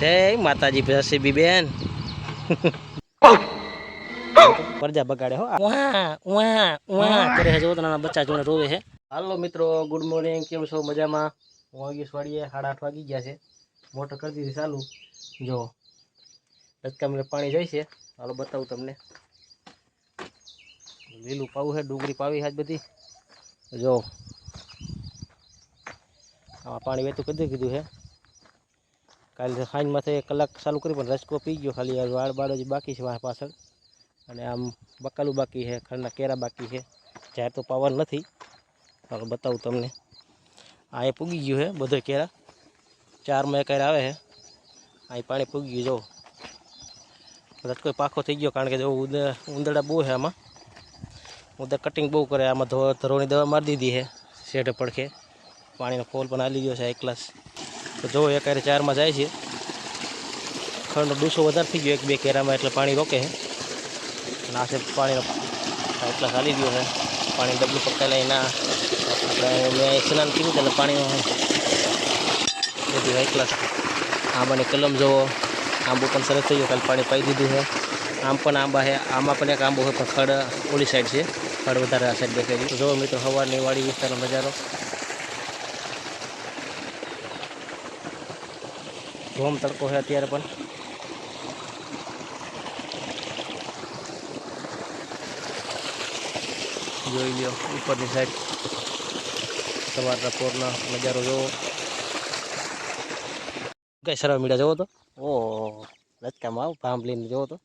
જય માતાજી જસીબી બેન. પરજા બગાડે હો. ઉહા ઉહા ઉહા કરે છે જો નાના બચ્ચા જોડે રોવે છે. હાલો મિત્રો ગુડ મોર્નિંગ કેમ છો? મજામાં? હું વાગીશ વાડીએ સાડા આઠ વાગી ગયા છે. મોટર કરી દીધી ચાલુ. જો મને પાણી જાય છે. હાલો બતાવું તમને. લીલું પાવું છે ડુંગળી પાવી છે બધી. જો આમાં પાણી વહેતું કરી કીધું છે. કાલે સાંજ માથે કલાક ચાલુ કરી પણ રસકો પી ગયો ખાલી વાળ બાળો જ બાકી છે મારા પાછળ. અને આમ બકાલું બાકી છે, ખરના કેરા બાકી છે. જાહેર તો પાવર નથી. ચાલો બતાવું તમને. આ એ પૂગી ગયું છે, બધો કેરા. ચારમાં એક આવે છે. અહીં પાણી પૂગી ગયું, જો. રટકો પાખો થઈ ગયો કારણ કે જો ઉંદર ઉંદરડા બહુ છે આમાં. ઉંદર કટિંગ બહુ કરે, આમાં ધરોની દવા મારી દીધી છે. શેઢ પડખે. પાણીનો ફોલ પણ હાલી ગયો છે એક ગ્લાસ તો જો એક હારે ચારમાં જાય છે. ખંડ ડૂસો વધારે થઈ ગયો, એક બે કેરામાં એટલે પાણી રોકે છે. અને આ સાહેબ પાણી એટલા ગ્લાસ ગયો છે. પાણી ડબલું પકાયેલા એના આપણે મેં સ્નાન હતું એટલે પાણી બધું એકલા આંબાની કલમ જોવો આંબો પણ સરસ થઈ ગયો કાલે પાણી પાઈ દીધું છે. આમ પણ આંબા છે. આમાં પણ એક આંબો હોય પણ ખડ ઓલી સાઈડ છે. ખડ વધારે આ સાઈડ છે. જો મિત્રો સવારની વાડી વિસ્તારનો નજારો. ધોમ તડકો છે અત્યારે પણ. જોઈ લ્યો, ઉપરની સાઈડ સવારના પોરનો નજારો જોવો. કઈ સરવા મીડા જોવો તો? ઓ રચકામાં આવ ભાંભલીને જોવો તો.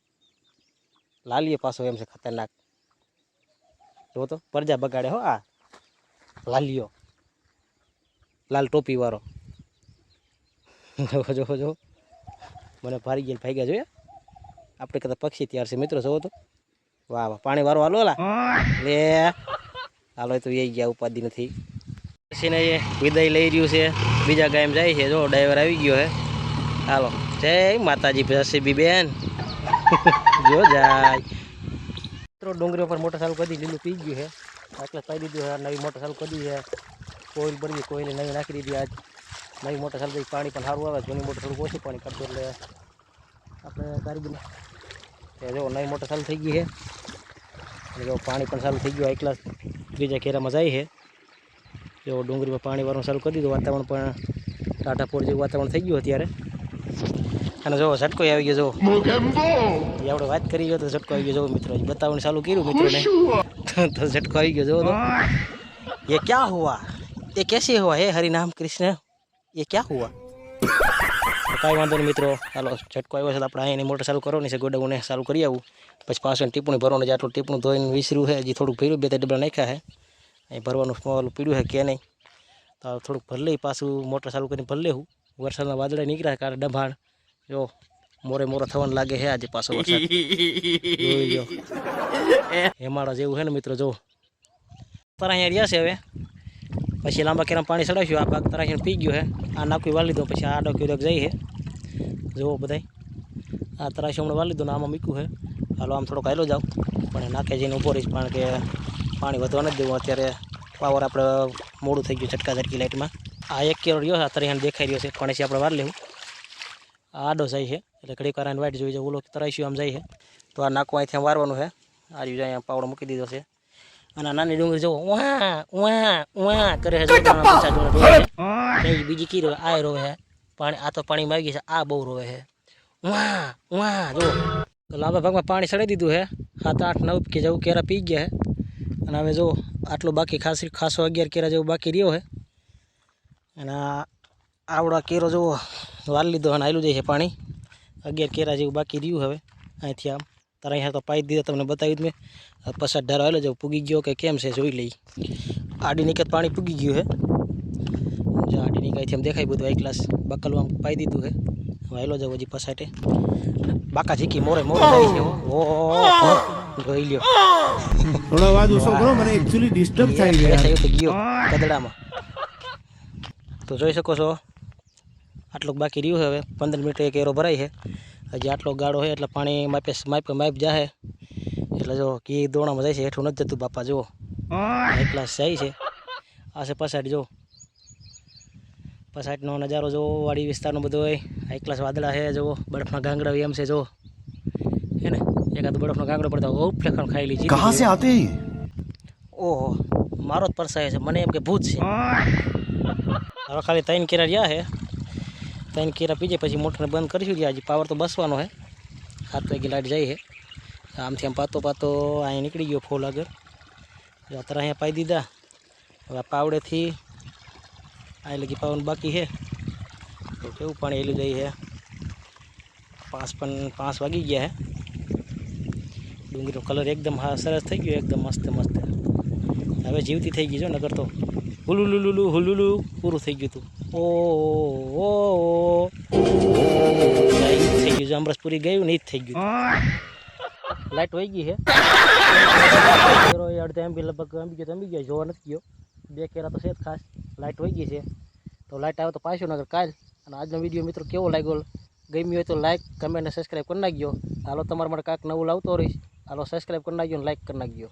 લાલીએ પાછો એમ છે ખતરનાક. જોવો તો, પરજા બગાડે હો આ લાલીઓ. લાલ ટોપી વાળો. જોવો જોવો જોવો મને ભારી ગયા ભાગ્યા જોયા. આપણે કદાચ પક્ષી તૈયાર છે, મિત્રો, જોવો તો. વાહ વાહ, પાણી વારો હાલો લા લે. હાલો તો એ ગયા, ઉપાધિ નથી. પછી ને એ વિદાય લઈ રહ્યું છે. બીજા ગાયમ જાય છે, જો, ડ્રાઈવર આવી ગયો હે હાલો. જય માતાજી જસીબી બેન જો, જાય. મિત્રો ડુંગરી ઉપર મોટર ચાલુ કરી લીલું પી ગયું છે. એટલે પાઈ દીધું છે નવી મોટર ચાલુ કરી છે. કોઈલ ભરી કોઈલ નવી નાખી દીધી આજ. નવી મોટર ચાલુ થઈ પાણી પણ સારું આવે જૂની મોટર થોડુંક ઓછું પાણી કરતો એટલે આપણે કારીગર તે જો નવી મોટર ચાલુ થઈ ગઈ છે અને જો પાણી પણ ચાલુ થઈ ગયું એકલા ત્રીજા ખેરામાં જાય છે જો ડુંગળીમાં પાણી વાળું ચાલુ કરી દીધું વાતાવરણ પણ ટાટાપોર જેવું વાતાવરણ થઈ ગયું અત્યારે અને જો ઝટકો આવી ગયો જો એ આપણે વાત કરી ગયો તો ઝટકો આવી ગયો જો મિત્રો બતાવવાનું ચાલુ કર્યું મિત્રોને તો ઝટકો આવી ગયો જો તો ये क्या हुआ ये कैसे हुआ हे हरि नाम कृष्ण ये क्या हुआ તો કાંઈ વાંધો નહીં મિત્રો હાલો ઝટકો આવ્યો છે તો આપણે અહીંની મોટર ચાલુ કરવાની છે ગોડાઉને ચાલુ કરી આવું પછી પાછું ટીપણી ભરવાનું છે આટલું ટીપણું ધોઈને વિસર્યું છે હજી થોડુંક ભર્યું બે ત્રણ ડબલા નાખ્યા છે અહીં ભરવાનું સ્મોલ પીડ્યું છે કે નહીં તો હવે થોડુંક ભર લઈ પાછું મોટર ચાલુ કરીને ભર લેવું વરસાદના વાદળા નીકળ્યા કારણ ડભાણ જો મોરે મોરો થવાનું લાગે છે આજે પાછો વરસાદ જોઈ લ્યો હેમાળા જેવું છે ને મિત્રો જો તારા અહીંયા રહ્યા છે હવે પછી લાંબા કેરામાં પાણી ચડાવીશું આ ભાગ તરાશીને પી ગયો છે આ નાખવી વાળી લીધો પછી આ આડો કીધો જાય છે જુઓ બધાય. આ તરાશી હમણાં વાળી લીધો ને આમાં મૂક્યું છે હાલો, આમ થોડોક હાલો જાઉં. પણ નાખે જઈને ઊભો રહીશ, કારણ કે પાણી વધવા નથી દેવું. અત્યારે પાવર આપણે મોડું થઈ ગયું છટકા ઝટકી લાઇટમાં આ એક કેરો રહ્યો છે, આ તરાશીને દેખાઈ રહ્યો છે. પણ આપણે વાર લેવું. આ આડો જાય છે, એટલે ઘડીક વાર વાઇટ જોઈ જાય ઓલો તરાશ્યું આમ જાય છે. તો આ નાખવા અહીંથી વારવાનું છે આ રહ્યું અહીંયા પાવડો મૂકી દીધો છે. અને નાની ડુંગળી જો ઉહા ઉહા ઉહા કરે છે બીજી કી રોવે આ રોવે છે. પાણી આ તો પાણી માગી ગઈ છે આ બહુ રોવે છે. ઉહા ઉહા જો તો લાંબા ભાગમાં પાણી ચડાવી દીધું છે. સાત આઠ નવ કે જેવું કેરા પી ગયા છે. અને હવે જો આટલું બાકી ખાસ ખાસો અગિયાર કેરા જેવું બાકી રહ્યો છે. અને આવડા કેરો જેવો વાલ લીધો અને આયલું જાય છે પાણી. અગિયાર કેરા જેવું બાકી રહ્યું હવે અહીંથી આમ. તારા અહીંયા તો પાઈ દીધા તમને બતાવી જ મેં. પસાર ઢારો આવેલો જાવ પૂગી ગયો કે કેમ છે જોઈ લઈ. આડી નિકત પાણી પૂગી ગયું છે જો આડી નિકાયથી આમ દેખાય બધું એક ગ્લાસ બકલું આમ પાઈ દીધું છે આવેલો જાવ હજી પસાટે બાકા ઝીકી મોરે મોરે જાય છે ઓ જોઈ લ્યો. થોડો અવાજ ઓછો કરો મને એક્ચ્યુઅલી ડિસ્ટર્બ છે યાર. થયો તો ગયો કદડામાં તો જોઈ શકો છો આટલું બાકી રહ્યું હવે. પંદર મિનિટ એક એરો ભરાય છે. હજી આટલો ગાળો હોય એટલે પાણી માપે માપે માપ જાહે. એટલે જો કી દોણામાં જાય છે હેઠું નથી જતું બાપા જુઓ. એકલા જાય છે. આ છે પસાટ જો પસાટનો નજારો જુઓ વાડી વિસ્તારનો બધો હોય. આ એકલાસ વાદળા છે જુઓ. બરફના ગાંગડા એમ છે જુઓ. હે ને? એકાદ બરફનો ગાંગડો પડતો ઓ ફ્લેખણ ખાઈ લીધી કહા આતે? ઓહો મારો જ પરસાય છે મને એમ કે ભૂત છે. હવે ખાલી ત્રણ કેરા રહ્યા હે. ત્રણ કેરા પીજે પછી મોટરને બંધ કરીશું રહ્યા હજી પાવર તો બસવાનો છે સાત વાગે લાઈટ જાય છે આમથી આમ પાતો પાતો અહીંયા નીકળી ગયો ફોલ આગળ. જો અત્યારે અહીંયા પાઈ દીધા. હવે આ પાવડેથી આ લગી પાવાનું બાકી છે તો કેવું પાણી હેલું જાય છે પાંચ પણ પાંચ વાગી ગયા છે ડુંગળીનો કલર એકદમ હા સરસ થઈ ગયો, એકદમ મસ્ત મસ્ત. હવે જીવતી થઈ ગઈ જો નગર તો. હુલુલુલુલુ હુલુલુ પૂરું થઈ ગયું હતું ઓ ઓ ઓ થઈ ગયું જો અમરસ પૂરી ગયું ને ઈ જ થઈ ગયું લાઈટ વહી ગઈ છે અડધા એમબી લગભગ અંબી ગયો તો અંબી ગયો જોવા નથી ગયો બે કેરા તો છે જ ખાસ લાઈટ વહી ગઈ છે તો લાઈટ આવે તો પાછું નગર કાલ અને આજનો વીડિયો મિત્રો કેવો લાગ્યો ગમ્યું હોય તો લાઈક કમેન્ટ અને સબસ્ક્રાઈબ કરી નાખજો હાલો તમારા માટે કાંઈક નવું લાવતો રહીશ હાલો સબસ્ક્રાઈબ કરી નાખજો અને લાઈક કરી નાખજો